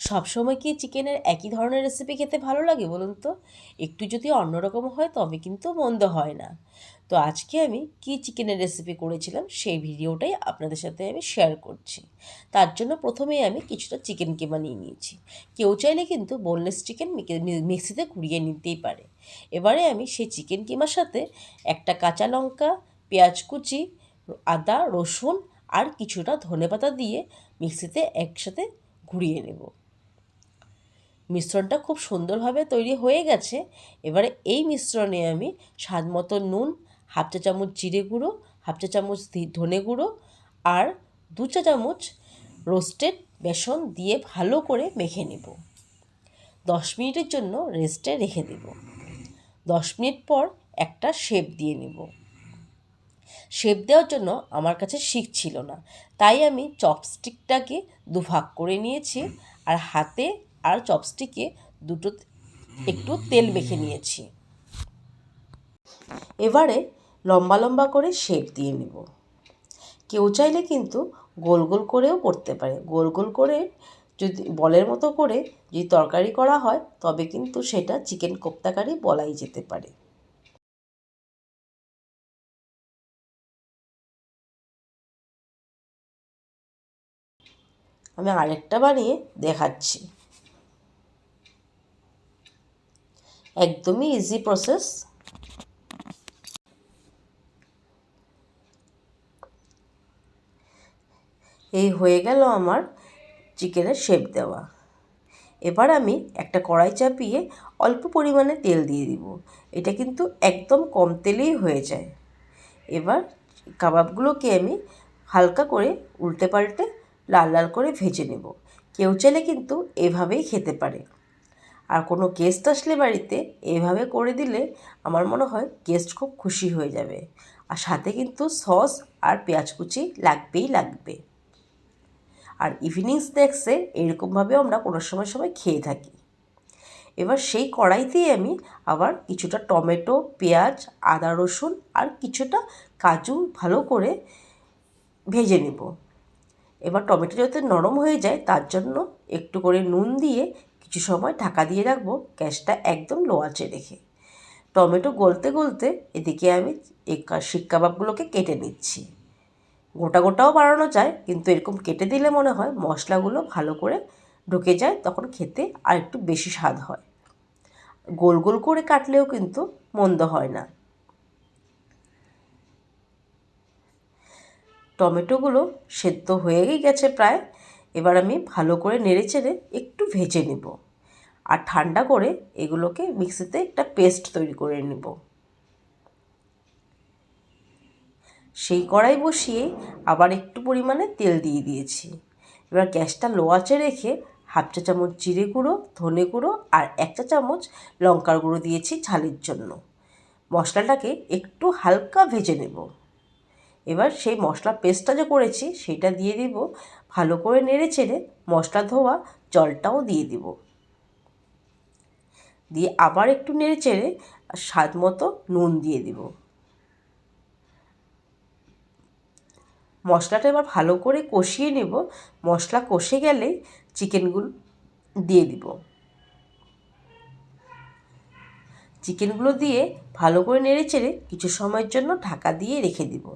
সবসময় কি চিকেনের একই ধরনের রেসিপি খেতে ভালো লাগে বলুন তো? একটু যদি অন্যরকম হয়, তবে কিন্তু মন্দ হয় না। তো আজকে আমি কি চিকেনের রেসিপি করেছিলাম, সেই ভিডিওটাই আপনাদের সাথে আমি শেয়ার করছি। তার জন্য প্রথমেই আমি কিছুটা চিকেন কিমা নিয়ে নিয়েছি। কেউ চাইলে কিন্তু বোনলেস চিকেন মিক্সিতে কুড়িয়ে নিতেই পারে। এবারে আমি সেই চিকেন কিমার সাথে একটা কাঁচা লঙ্কা, পেঁয়াজ কুচি, আদা, রসুন আর কিছুটা ধনেপাতা দিয়ে মিক্সিতে একসাথে ঘুরিয়ে নেব। মিশ্রণটা খুব সুন্দরভাবে তৈরি হয়ে গেছে। এবারে এই মিশ্রণে আমি স্বাদ মতো নুন, হাফ চা চামচ জিরে গুঁড়ো, হাফ চা চামচ ধনে গুঁড়ো আর দু চা চামচ রোস্টেড বেসন দিয়ে ভালো করে মেখে নেব। দশ মিনিটের জন্য রেস্টে রেখে দেব। দশ মিনিট পর একটা শেপ দিয়ে নেব। শেপ দেওয়ার জন্য আমার কাছে শিক ছিল না। তাই আমি চপস্টিকটাকে দুভাগ করে নিয়েছি আর হাতে আর চপস্টিকে দুটো একটু তেল মেখে নিয়েছি। এবারে লম্বা লম্বা করে শেপ দিয়ে নেব। কেউ চাইলে কিন্তু গোল গোল করেও করতে পারে। গোল গোল করে যদি বলের মতো করে যদি তরকারি করা হয়, তবে কিন্তু সেটা চিকেন কোপ্তাকারি বলাই যেতে পারে। আমি আরেকটা বানিয়ে দেখাচ্ছি। একদমই ইজি প্রসেস এই হয়ে গেল আমার চিকেনের শেপ দেওয়া। এবার আমি একটা কড়াই চাপিয়ে অল্প পরিমাণে তেল দিয়ে দিব। এটা কিন্তু একদম কম তেলেই হয়ে যায়। এবার কাবাবগুলোকে আমি হালকা করে উল্টে পাল্টে লাল লাল করে ভেজে নেব। কেউ চাইলে কিন্তু এভাবেই খেতে পারে। আর কোনো গেস্ট আসলে বাড়িতে এভাবে করে দিলে আমার মনে হয় গেস্ট খুব খুশি হয়ে যাবে। আর সাথে কিন্তু সস আর পেঁয়াজ কুচি লাগবেই লাগবে। আর ইভিনিং স্ন্যাক্সে এরকমভাবেও আমরা কোনো সময় সময় খেয়ে থাকি। এবার সেই কড়াইতেই আমি আবার কিছুটা টমেটো, পেঁয়াজ, আদা রসুন আর কিছুটা কাজু ভালো করে ভেজে নেব। এবার টমেটো যাতে নরম হয়ে যায় তার জন্য একটু করে নুন দিয়ে কিছু সময় ঢাকা দিয়ে রাখব, গ্যাসটা একদম লো আঁচে রেখে। টমেটো গলতে গলতে এদিকে আমি এই শিক কাবাবগুলোকে কেটে নিচ্ছি। গোটা গোটাও বানানো যায়, কিন্তু এরকম কেটে দিলে মনে হয় মশলাগুলো ভালো করে ঢুকে যায়, তখন খেতে আর একটু বেশি স্বাদ হয়। গোল গোল করে কাটলেও কিন্তু মন্দ হয় না। টমেটোগুলো সেদ্ধ হয়েই গেছে প্রায়। এবার আমি ভালো করে নেড়ে চেড়ে একটু ভেজে নেব। আর ঠান্ডা করে এগুলোকে মিক্সিতে একটা পেস্ট তৈরি করে নেব। সেই কড়াই বসিয়ে আবার একটু পরিমাণে তেল দিয়ে দিয়েছি। এবার গ্যাসটা লো আঁচে রেখে হাফ চা চামচ জিরে গুঁড়ো, ধনে গুঁড়ো আর এক চা চামচ লঙ্কার গুঁড়ো দিয়েছি ঝালের জন্য। মশলাটাকে একটু হালকা ভেজে নেব। এবার সেই মশলা পেস্টটা যে করেছি, সেটা দিয়ে দিব। ভালো করে নেড়ে চেড়ে মশলা ধোয়া জলটাও দিয়ে দিব। দিয়ে আবার একটু নেড়ে চেড়ে স্বাদ মতো নুন দিয়ে দিব। মশলাটা এবার ভালো করে কষিয়ে নেব। মশলা কষে গেলে চিকেনগুলো দিয়ে দিব। চিকেনগুলো দিয়ে ভালো করে নেড়ে চেড়ে কিছু সময়ের জন্য ঢাকা দিয়ে রেখে দিব।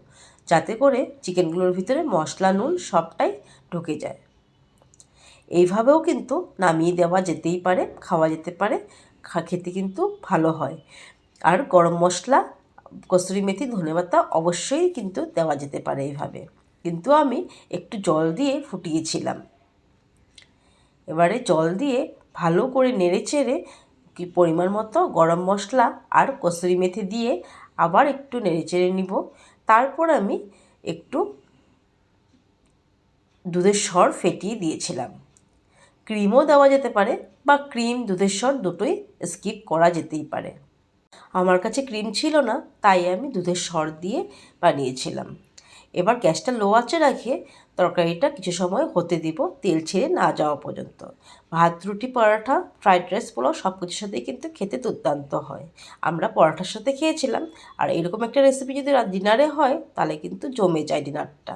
যাতে করে চিকেনগুলোর ভিতরে মশলা, নুন সবটাই ঢুকে যায়। এইভাবেও কিন্তু নামিয়ে দেওয়া যেতেই পারে, খাওয়া যেতে পারে খেতে কিন্তু ভালো হয়। আর গরম মশলা কসুরি মেথি, ধনেপাতা অবশ্যই কিন্তু দেওয়া যেতে পারে এইভাবে। কিন্তু আমি একটু জল দিয়ে ফুটিয়েছিলাম। এবারে জল দিয়ে ভালো করে নেড়ে চেড়ে কি পরিমাণ মতো গরম মশলা আর কসুরি মেথি দিয়ে আবার একটু নেড়ে চেড়ে নিব। তারপর আমি একটু দুধের স্বর ফেটিয়ে দিয়েছিলাম। ক্রিমও দেওয়া যেতে পারে বা ক্রিম, দুধের স্বর দুটোই স্কিপ করা যেতেই পারে। আমার কাছে ক্রিম ছিল না, তাই আমি দুধের স্বর দিয়ে বানিয়েছিলাম। এবার গ্যাসটা লো আঁচে রাখে তরকারিটা কিছু সময় হতে দিব তেল ছেড়ে না যাওয়া পর্যন্ত। ভাত, রুটি পরাঠা ফ্রাইড রাইস পোলাও সব কিছুর সাথেই কিন্তু খেতে দুর্দান্ত হয়। আমরা পরাঠার সাথে খেয়েছিলাম। আর এরকম একটা রেসিপি যদি ডিনারে হয়, তাহলে কিন্তু জমে যায় ডিনারটা